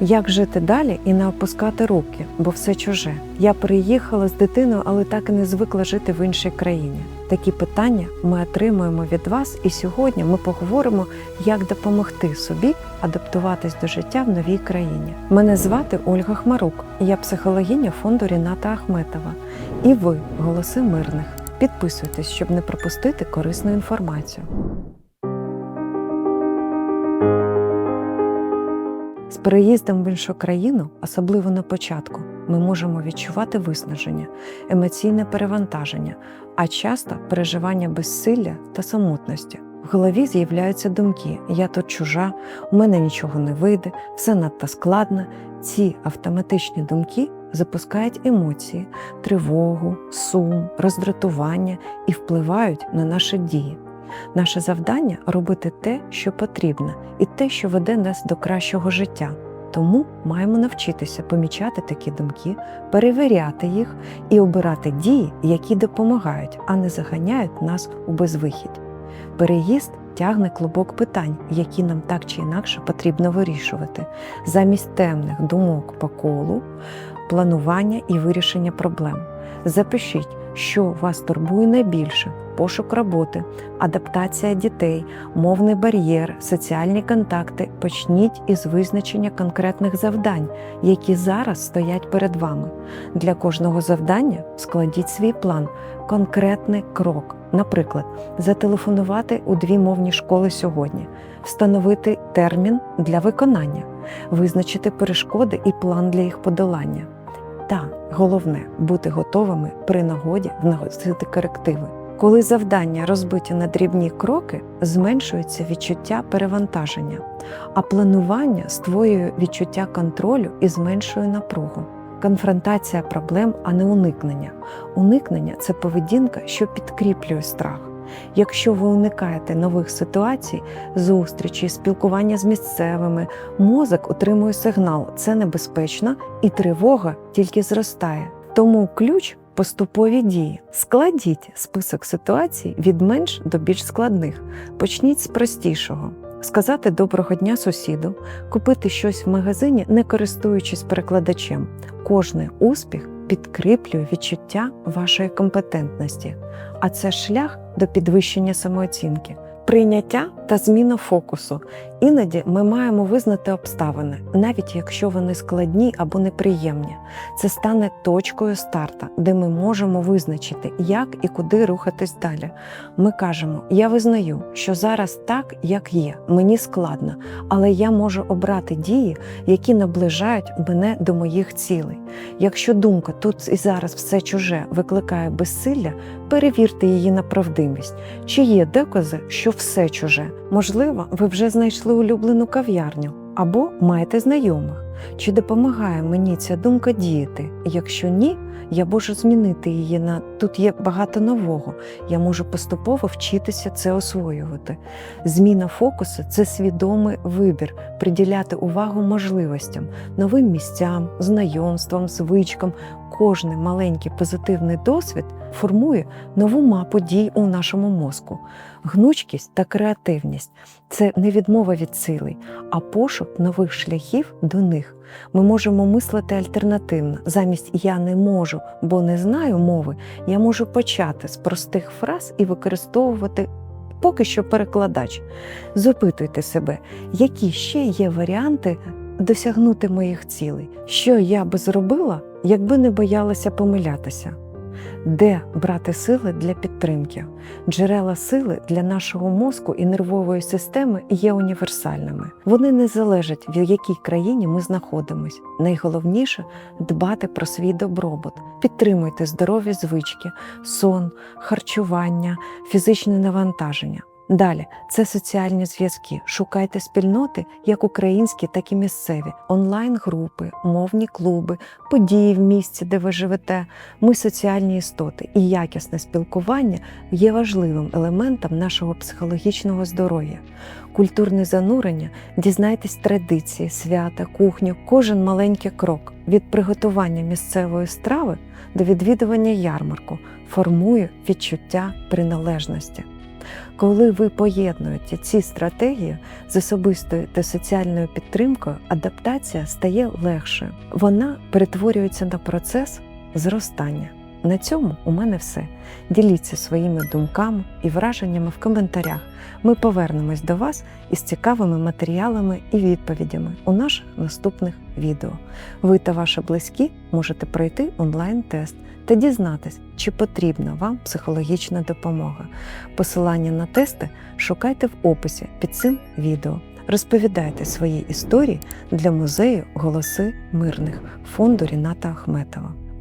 Як жити далі і не опускати руки, бо все чуже. Я приїхала з дитиною, але так і не звикла жити в іншій країні. Такі питання ми отримуємо від вас, і сьогодні ми поговоримо, як допомогти собі адаптуватись до життя в новій країні. Мене звати Ольга Хмарук, я психологиня фонду Ріната Ахметова. І ви голоси мирних. Підписуйтесь, щоб не пропустити корисну інформацію. З переїздом в іншу країну, особливо на початку, ми можемо відчувати виснаження, емоційне перевантаження, а часто переживання безсилля та самотності. В голові з'являються думки: я тут чужа, у мене нічого не вийде, все надто складно. Ці автоматичні думки запускають емоції, тривогу, сум, роздратування і впливають на наші дії. Наше завдання робити те, що потрібно, і те, що веде нас до кращого життя. Тому маємо навчитися помічати такі думки, перевіряти їх і обирати дії, які допомагають, а не заганяють нас у безвихідь. Переїзд тягне клубок питань, які нам так чи інакше потрібно вирішувати, замість темних думок по колу, планування і вирішення проблем. Запишіть, що вас турбує найбільше: пошук роботи, адаптація дітей, мовний бар'єр, соціальні контакти. Почніть із визначення конкретних завдань, які зараз стоять перед вами. Для кожного завдання складіть свій план, конкретний крок. Наприклад, зателефонувати у дві мовні школи сьогодні, встановити термін для виконання, визначити перешкоди і план для їх подолання. Та головне бути готовими при нагоді вносити корективи. Коли завдання розбиті на дрібні кроки, зменшується відчуття перевантаження, а планування створює відчуття контролю і зменшує напругу. Конфронтація проблем, а не уникнення. Уникнення це поведінка, що підкріплює страх. Якщо ви уникаєте нових ситуацій, зустрічей, спілкування з місцевими, мозок отримує сигнал, це небезпечно, і тривога тільки зростає. Тому ключ поступові дії. Складіть список ситуацій від менш до більш складних. Почніть з простішого. Сказати доброго дня сусіду, купити щось в магазині, не користуючись перекладачем. Кожний успіх підкріплює відчуття вашої компетентності, а це шлях до підвищення самооцінки. Прийняття та зміна фокусу. Іноді ми маємо визнати обставини, навіть якщо вони складні або неприємні. Це стане точкою старта, де ми можемо визначити, як і куди рухатись далі. Ми кажемо: я визнаю, що зараз так, як є, мені складно, але я можу обрати дії, які наближають мене до моїх цілей. Якщо думка тут і зараз все чуже викликає безсилля, перевірте її на правдивість. Чи є докази, що все чуже? Можливо, ви вже знайшли улюблену кав'ярню або маєте знайомих. Чи допомагає мені ця думка діяти? Якщо ні, я можу змінити її на тут є багато нового. Я можу поступово вчитися це освоювати. Зміна фокусу це свідомий вибір, приділяти увагу можливостям, новим місцям, знайомствам, звичкам. Кожний маленький позитивний досвід формує нову мапу дій у нашому мозку. Гнучкість та креативність це не відмова від цілей, а пошук нових шляхів до них. Ми можемо мислити альтернативно. Замість я не можу, бо не знаю мови, я можу почати з простих фраз і використовувати поки що перекладач. Запитуйте себе, які ще є варіанти досягнути моїх цілей, що я би зробила, якби не боялася помилятися. Де брати сили для підтримки? Джерела сили для нашого мозку і нервової системи є універсальними. Вони не залежать, в якій країні ми знаходимось. Найголовніше дбати про свій добробут, підтримуйте здорові звички, сон, харчування, фізичне навантаження. Далі це соціальні зв'язки. Шукайте спільноти, як українські, так і місцеві, онлайн-групи, мовні клуби, події в місці, де ви живете. Ми соціальні істоти, і якісне спілкування є важливим елементом нашого психологічного здоров'я. Культурне занурення, дізнайтесь традиції, свята, кухню, кожен маленький крок від приготування місцевої страви до відвідування ярмарку формує відчуття приналежності. Коли ви поєднуєте ці стратегії з особистою та соціальною підтримкою, адаптація стає легшою. Вона перетворюється на процес зростання. На цьому у мене все. Діліться своїми думками і враженнями в коментарях. Ми повернемось до вас із цікавими матеріалами і відповідями у наших наступних відео. Ви та ваші близькі можете пройти онлайн-тест та дізнатись, чи потрібна вам психологічна допомога. Посилання на тести шукайте в описі під цим відео. Розповідайте свої історії для музею Голоси мирних фонду Ріната Ахметова.